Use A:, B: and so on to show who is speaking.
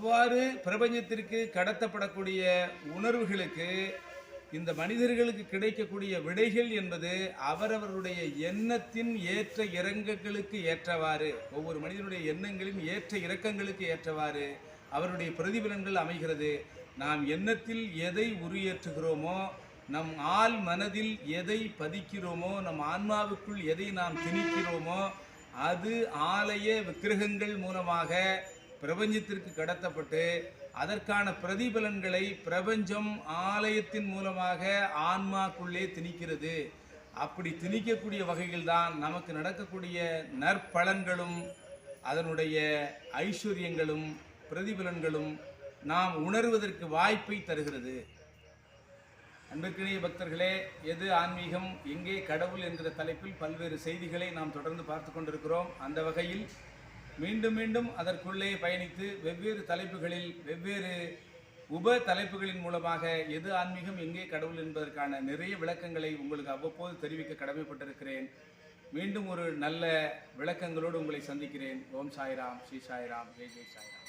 A: அவ்வாறு பிரபஞ்சத்திற்கு கடத்தப்படக்கூடிய உணர்வுகளுக்கு இந்த மனிதர்களுக்கு கிடைக்கக்கூடிய விடைகள் என்பது அவரவருடைய எண்ணத்தின் ஏற்ற இறங்கங்களுக்கு ஏற்றவாறு ஒவ்வொரு மனிதனுடைய எண்ணங்களின் ஏற்ற இறக்கங்களுக்கு ஏற்றவாறு அவருடைய பிரதிபலன்கள் அமைகிறது. நாம் எண்ணத்தில் எதை உருயேற்றுகிறோமோ நம் ஆள் மனதில் எதை பதிக்கிறோமோ நம் ஆன்மாவுக்குள் எதை நாம் திணிக்கிறோமோ அது ஆலய விக்கிரகங்கள் மூலமாக பிரபஞ்சத்திற்கு கடத்தப்பட்டு அதற்கான பிரதிபலன்களை பிரபஞ்சம் ஆலயத்தின் மூலமாக ஆன்மாக்குள்ளே திணிக்கிறது. அப்படி திணிக்கக்கூடிய வகையில்தான் நமக்கு நடக்கக்கூடிய நற்பலன்களும் அதனுடைய ஐஸ்வர்யங்களும் பிரதிபலன்களும் நாம் உணர்வதற்கு வாய்ப்பை தருகிறது. அன்பிற்கினிய பக்தர்களே எது ஆன்மீகம்? எங்கே கடவுள் என்கிற தலைப்பில் பல்வேறு செய்திகளை நாம் தொடர்ந்து பார்த்து கொண்டிருக்கிறோம். அந்த வகையில் மீண்டும் மீண்டும் அதற்குள்ளே பயணித்து வெவ்வேறு தலைப்புகளில் வெவ்வேறு உப தலைப்புகளின் மூலமாக எது ஆன்மீகம் எங்கே கடவுள் என்பதற்கான நிறைய விளக்கங்களை உங்களுக்கு அவ்வப்போது தெரிவிக்க கடமைப்பட்டிருக்கிறேன். மீண்டும் ஒரு நல்ல விளக்கங்களோடு உங்களை சந்திக்கிறேன். ஓம் சாய்ராம் ஸ்ரீ சாய்ராம் ஜெய் ஜெய் சாய்ராம்.